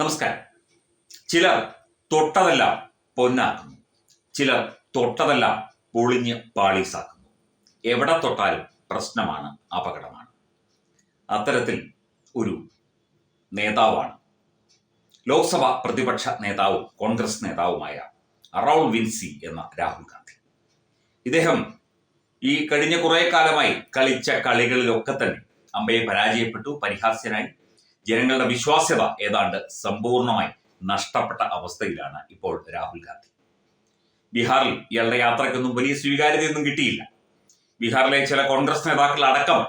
നമസ്കാരം. ചിലർ തൊട്ടതെല്ലാം പൊന്നാക്കുന്നു. ചിലർ തൊട്ടതെല്ലാം പൊളിഞ്ഞ് പാളീസാക്കുന്നു. എവിടെ തൊട്ടാലും പ്രശ്നമാണ് അപകടമാണ്. അത്തരത്തിൽ ഒരു നേതാവാണ്. ലോക്സഭ പ്രതിപക്ഷ നേതാവും കോൺഗ്രസ് നേതാവുമായ റൗൾ വിൻസി എന്ന രാഹുൽ ഗാന്ധി. ഇദ്ദേഹം ഈ കഴിഞ്ഞ കുറേ കാലമായി കളിച്ച കളികളിലൊക്കെ തന്നെ അമ്മയെ പരാജയപ്പെട്ടു പരിഹാസ്യനായി. ജനങ്ങളുടെ വിശ്വാസ്യത ഏതാണ്ട് സമ്പൂർണമായി നഷ്ടപ്പെട്ട അവസ്ഥയിലാണ് ഇപ്പോൾ രാഹുൽ ഗാന്ധി. ബീഹാറിൽ ഇയാളുടെ യാത്രയ്ക്കൊന്നും വലിയ സ്വീകാര്യതയൊന്നും കിട്ടിയില്ല. ബീഹാറിലെ ചില കോൺഗ്രസ് നേതാക്കൾ അടക്കം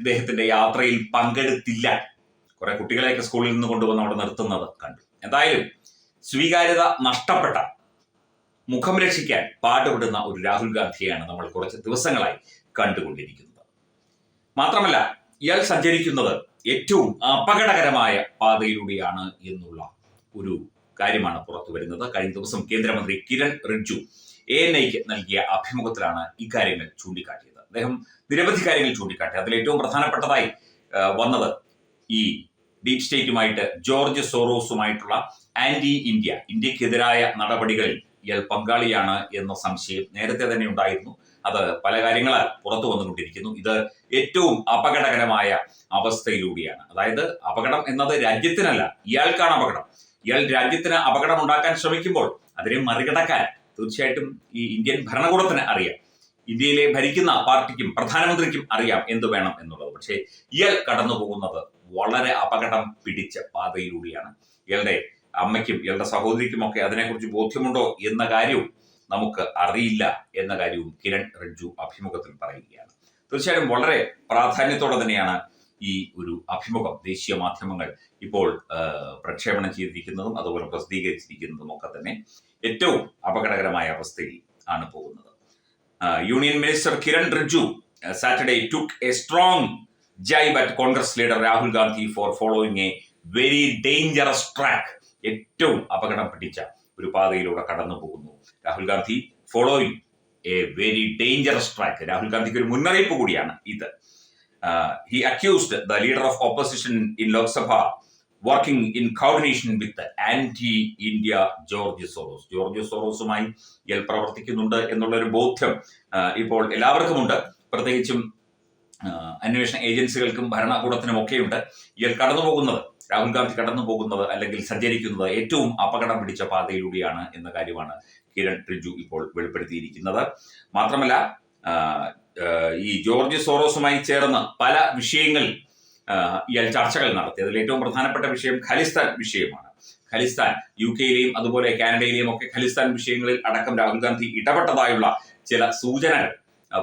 ഇദ്ദേഹത്തിന്റെ യാത്രയിൽ പങ്കെടുത്തില്ല. കുറെ കുട്ടികളെയൊക്കെ സ്കൂളിൽ നിന്ന് കൊണ്ടുവന്ന് അവിടെ നിർത്തുന്നത് കണ്ടു. എന്തായാലും സ്വീകാര്യത നഷ്ടപ്പെട്ട മുഖം രക്ഷിക്കാൻ പാടുപെടുന്ന ഒരു രാഹുൽ ഗാന്ധിയെയാണ് നമ്മൾ കുറച്ച് ദിവസങ്ങളായി കണ്ടുകൊണ്ടിരിക്കുന്നത്. മാത്രമല്ല ഇയാൾ സഞ്ചരിക്കുന്നത് ഏറ്റവും അപകടകരമായ പാതയിലൂടെയാണ് എന്നുള്ള ഒരു കാര്യമാണ് പുറത്തു വരുന്നത്. കഴിഞ്ഞ ദിവസം കേന്ദ്രമന്ത്രി കിരൺ റിജ്ജു എ എൻ ഐക്ക് നൽകിയ അഭിമുഖത്തിലാണ് ഇക്കാര്യങ്ങൾ ചൂണ്ടിക്കാട്ടിയത്. അദ്ദേഹം നിരവധി കാര്യങ്ങൾ ചൂണ്ടിക്കാട്ടി. അതിൽ ഏറ്റവും പ്രധാനപ്പെട്ടതായി വന്നത് ഈ ഡീപ് സ്റ്റേറ്റുമായിട്ട് ജോർജ് സോറോസുമായിട്ടുള്ള ആന്റി ഇന്ത്യ ഇന്ത്യക്കെതിരായ നടപടികളിൽ ഇയാൾ പങ്കാളിയാണ് എന്ന സംശയം നേരത്തെ തന്നെ ഉണ്ടായിരുന്നു. അത് പല കാര്യങ്ങളാൽ പുറത്തു വന്നുകൊണ്ടിരിക്കുന്നു. ഇത് ഏറ്റവും അപകടകരമായ അവസ്ഥയിലൂടെയാണ്. അതായത് അപകടം എന്നത് രാജ്യത്തിനല്ല ഇയാൾക്കാണ് അപകടം. ഇയാൾ രാജ്യത്തിന് അപകടം ഉണ്ടാക്കാൻ ശ്രമിക്കുമ്പോൾ അതിനെ മറികടക്കാൻ തീർച്ചയായിട്ടും ഈ ഇന്ത്യൻ ഭരണകൂടത്തിന് അറിയാം. ഇന്ത്യയിലെ ഭരിക്കുന്ന പാർട്ടിക്കും പ്രധാനമന്ത്രിക്കും അറിയാം എന്ത് വേണം എന്നുള്ളത്. പക്ഷേ ഇയാൾ കടന്നു പോകുന്നത് വളരെ അപകടം പിടിച്ച പാതയിലൂടെയാണ്. ഇയാളുടെ അമ്മയ്ക്കും ഇയാളുടെ സഹോദരിക്കും ഒക്കെ അതിനെക്കുറിച്ച് ബോധ്യമുണ്ടോ എന്ന കാര്യവും നമുക്ക് അറിയില്ല എന്ന കാര്യവും കിരൺ റിജ്ജു അഭിമുഖത്തിൽ പറയുകയാണ്. തീർച്ചയായും വളരെ പ്രാധാന്യത്തോടെ തന്നെയാണ് ഈ ഒരു അഭിമുഖം. ദേശീയ മാധ്യമങ്ങൾ ഇപ്പോൾ പ്രക്ഷേപണം ചെയ്തിരിക്കുന്നതും അതുപോലെ പ്രസിദ്ധീകരിച്ചിരിക്കുന്നതും ഒക്കെ തന്നെ ഏറ്റവും അപകടകരമായ അവസ്ഥയിൽ ആണ് പോകുന്നത്. Union minister Kiren Rijiju Saturday took a strong jibe at Congress leader Rahul Gandhi for following a very dangerous track ഏറ്റവും അപകടം പിടിച്ച ഒരു പാതയിലൂടെ കടന്നു പോകുന്നു Rahul Gandhi following a very dangerous track Rahul ഗാന്ധിക്ക് ഒരു മുന്നറിയിപ്പ് കൂടിയാണ് ഇത്. He accused the leader of opposition in Lok Sabha working in coordination with anti India George Soros George സോറോസുമായി ഇയാൾ പ്രവർത്തിക്കുന്നുണ്ട് എന്നുള്ളൊരു ബോധ്യം ഇപ്പോൾ എല്ലാവർക്കുമുണ്ട്. പ്രത്യേകിച്ചും അന്വേഷണ ഏജൻസികൾക്കും ഭരണകൂടത്തിനും ഒക്കെയുണ്ട് ഇയാൾ കടന്നു പോകുന്നത് രാഹുൽ ഗാന്ധി കടന്നു പോകുന്നത് അല്ലെങ്കിൽ സഞ്ചരിക്കുന്നത് ഏറ്റവും അപകടം പിടിച്ച പാതയിലൂടെയാണ് എന്ന കാര്യമാണ് കിരൺ റിജു ഇപ്പോൾ വെളിപ്പെടുത്തിയിരിക്കുന്നത്. മാത്രമല്ല ഈ ജോർജ് സോറോസുമായി ചേർന്ന് പല വിഷയങ്ങൾ ഇയാൾ ചർച്ചകൾ നടത്തി. അതിൽ ഏറ്റവും പ്രധാനപ്പെട്ട വിഷയം ഖലിസ്ഥാൻ വിഷയമാണ്. ഖലിസ്ഥാൻ യു കെയിലെയും അതുപോലെ കാനഡയിലെയും ഒക്കെ ഖലിസ്ഥാൻ വിഷയങ്ങളിൽ അടക്കം രാഹുൽ ഗാന്ധി ഇടപെട്ടതായുള്ള ചില സൂചനകൾ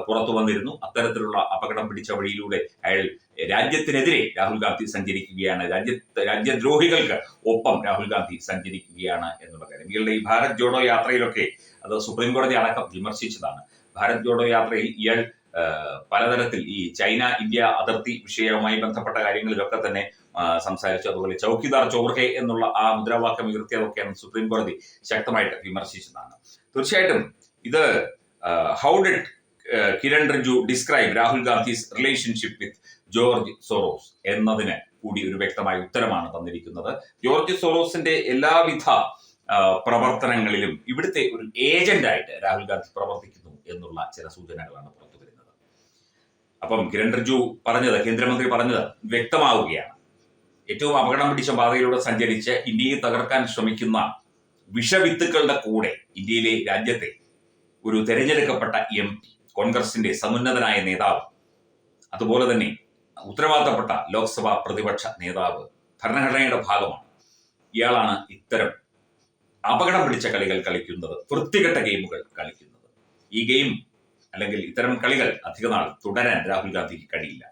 പുറത്തു വന്നിരുന്നു. അത്തരത്തിലുള്ള അപകടം പിടിച്ച വഴിയിലൂടെ അയാൾ രാജ്യത്തിനെതിരെ രാഹുൽ ഗാന്ധി സഞ്ചരിക്കുകയാണ്. രാജ്യ രാജ്യദ്രോഹികൾക്ക് ഒപ്പം രാഹുൽ ഗാന്ധി സഞ്ചരിക്കുകയാണ് എന്നുള്ള കാര്യം. ഇയാളുടെ ഈ ഭാരത് ജോഡോ യാത്രയിലൊക്കെ അത് സുപ്രീം കോടതി അടക്കം വിമർശിച്ചതാണ്. ഭാരത് ജോഡോ യാത്രയിൽ ഇയാൾ പലതരത്തിൽ ഈ ചൈന ഇന്ത്യ അതിർത്തി വിഷയവുമായി ബന്ധപ്പെട്ട കാര്യങ്ങളിലൊക്കെ തന്നെ സംസാരിച്ചു. അതുപോലെ ചൌക്കിദാർ ചോർഹെ എന്നുള്ള ആ മുദ്രാവാക്യം ഉയർത്തിയതൊക്കെയാണ് സുപ്രീം കോടതി ശക്തമായിട്ട് വിമർശിച്ചതാണ്. തീർച്ചയായിട്ടും ഇത് how did Kiren Rijiju describe Rahul Gandhi's relationship with George Soros എന്നതിന് കൂടി ഒരു വ്യക്തമായ ഉത്തരമാണ് തന്നിരിക്കുന്നത്. ജോർജ് സോറോസിന്റെ എല്ലാവിധ പ്രവർത്തനങ്ങളിലും ഇവിടുത്തെ ഒരു ഏജന്റായിട്ട് രാഹുൽ ഗാന്ധി പ്രവർത്തിക്കുന്നു എന്നുള്ള ചില സൂചനകളാണ് പുറത്തു വരുന്നത്. അപ്പം കിരൺ റിജു പറഞ്ഞത് കേന്ദ്രമന്ത്രി പറഞ്ഞത് വ്യക്തമാവുകയാണ്. ഏറ്റവും അപകടം പിടിച്ച പാതയിലൂടെ സഞ്ചരിച്ച് ഇന്ത്യയെ തകർക്കാൻ ശ്രമിക്കുന്ന വിഷവിത്തുക്കളുടെ കൂടെ ഇന്ത്യയിലെ രാജ്യത്തെ ഒരു തെരഞ്ഞെടുക്കപ്പെട്ട എം പി കോൺഗ്രസിന്റെ സമുന്നതനായ നേതാവ്. അതുപോലെ തന്നെ ഉത്തരവാദിത്തപ്പെട്ട ലോക്സഭാ പ്രതിപക്ഷ നേതാവ് ഭരണഘടനയുടെ ഭാഗമാണ്. ഇയാളാണ് ഇത്തരം അപകടം പിടിച്ച കളികൾ കളിക്കുന്നത് വൃത്തികെട്ട ഗെയിമുകൾ കളിക്കുന്നത്. ഈ ഗെയിം അല്ലെങ്കിൽ ഇത്തരം കളികൾ അധികനാൾ തുടരാൻ രാഹുൽ ഗാന്ധിക്ക് കഴിയില്ല.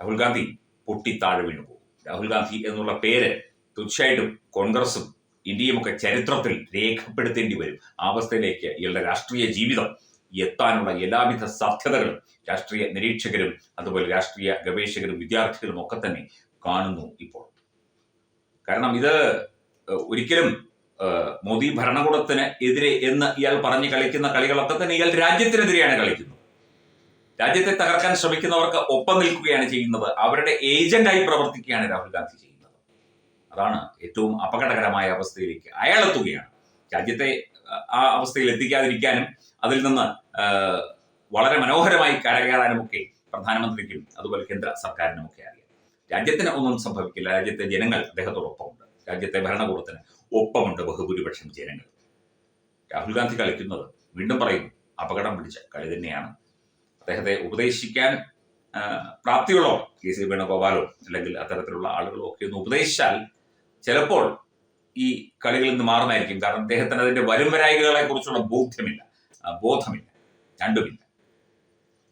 രാഹുൽ ഗാന്ധി പൊട്ടി താഴെ വീണു പോകും. രാഹുൽ ഗാന്ധി എന്നുള്ള പേര് തീർച്ചയായിട്ടും കോൺഗ്രസും ഇന്ത്യയുമൊക്കെ ചരിത്രത്തിൽ രേഖപ്പെടുത്തേണ്ടി വരും. ആ അവസ്ഥയിലേക്ക് ഇയാളുടെ രാഷ്ട്രീയ ജീവിതം എത്താനുള്ള എല്ലാവിധ സാധ്യതകളും രാഷ്ട്രീയ നിരീക്ഷകരും അതുപോലെ രാഷ്ട്രീയ ഗവേഷകരും വിദ്യാർത്ഥികളും ഒക്കെ തന്നെ കാണുന്നു ഇപ്പോൾ. കാരണം ഇത് ഒരിക്കലും മോദി ഭരണകൂടത്തിന് എതിരെ എന്ന് ഇയാൾ പറഞ്ഞ് കളിക്കുന്ന കളികളൊക്കെ തന്നെ ഇയാൾ രാജ്യത്തിനെതിരെയാണ് കളിക്കുന്നത്. രാജ്യത്തെ തകർക്കാൻ ശ്രമിക്കുന്നവർക്ക് ഒപ്പം നിൽക്കുകയാണ് ചെയ്യുന്നത്. അവരുടെ ഏജന്റായി പ്രവർത്തിക്കുകയാണ് രാഹുൽ ഗാന്ധി ചെയ്യുന്നത്. അതാണ് ഏറ്റവും അപകടകരമായ അവസ്ഥയിലേക്ക് അയാൾ എത്തുകയാണ്. രാജ്യത്തെ ആ- അവസ്ഥയിൽ എത്തിക്കാതിരിക്കാനും അതിൽ നിന്ന് വളരെ മനോഹരമായി കരകയറാനും ഒക്കെ പ്രധാനമന്ത്രിക്കും അതുപോലെ കേന്ദ്ര സർക്കാരിനും ഒക്കെ അറിയാം. രാജ്യത്തിന് ഒന്നും സംഭവിക്കില്ല. രാജ്യത്തെ ജനങ്ങൾ അദ്ദേഹത്തോടൊപ്പമുണ്ട്. രാജ്യത്തെ ഭരണകൂടത്തിന് ഒപ്പമുണ്ട് ബഹുഭൂരിപക്ഷം ജനങ്ങൾ. രാഹുൽ ഗാന്ധി കളിക്കുന്നത് വീണ്ടും പറയുന്നു അപകടം പിടിച്ച കളി തന്നെയാണ്. അദ്ദേഹത്തെ ഉപദേശിക്കാൻ പ്രാപ്തികളോ കെ സി വേണുഗോപാലോ അല്ലെങ്കിൽ അത്തരത്തിലുള്ള ആളുകളോ ഒക്കെ ഒന്ന് ഉപദേശിച്ചാൽ ചിലപ്പോൾ ഈ കളികളിൽ നിന്ന് മാറുന്നതായിരിക്കും. കാരണം അദ്ദേഹത്തിന് അതിന്റെ വരും വരായികളെ കുറിച്ചുള്ള ബോധ്യമില്ല. ബോധമില്ല. രണ്ടുമില്ല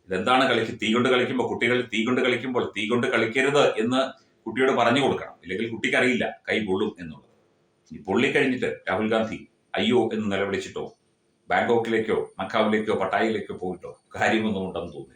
ഇതെന്താണ് കളിക്ക്? തീ കൊണ്ട് കളിക്കുമ്പോൾ കുട്ടികൾ തീ കൊണ്ട് കളിക്കുമ്പോൾ തീ കൊണ്ട് കളിക്കരുത് എന്ന് കുട്ടിയോട് പറഞ്ഞു കൊടുക്കണം. ഇല്ലെങ്കിൽ കുട്ടിക്ക് അറിയില്ല. കൈ പൊള്ളും എന്നുള്ളത്. ഈ പൊള്ളിക്കഴിഞ്ഞിട്ട് രാഹുൽ ഗാന്ധി അയ്യോ എന്ന് നിലവിളിച്ചിട്ടോ ബാങ്കോക്കിലേക്കോ മക്കാവിലേക്കോ പട്ടായയിലേക്കോ പോയിട്ടോ കാര്യമൊന്നും ഉണ്ടെന്ന് തോന്നുന്നില്ല.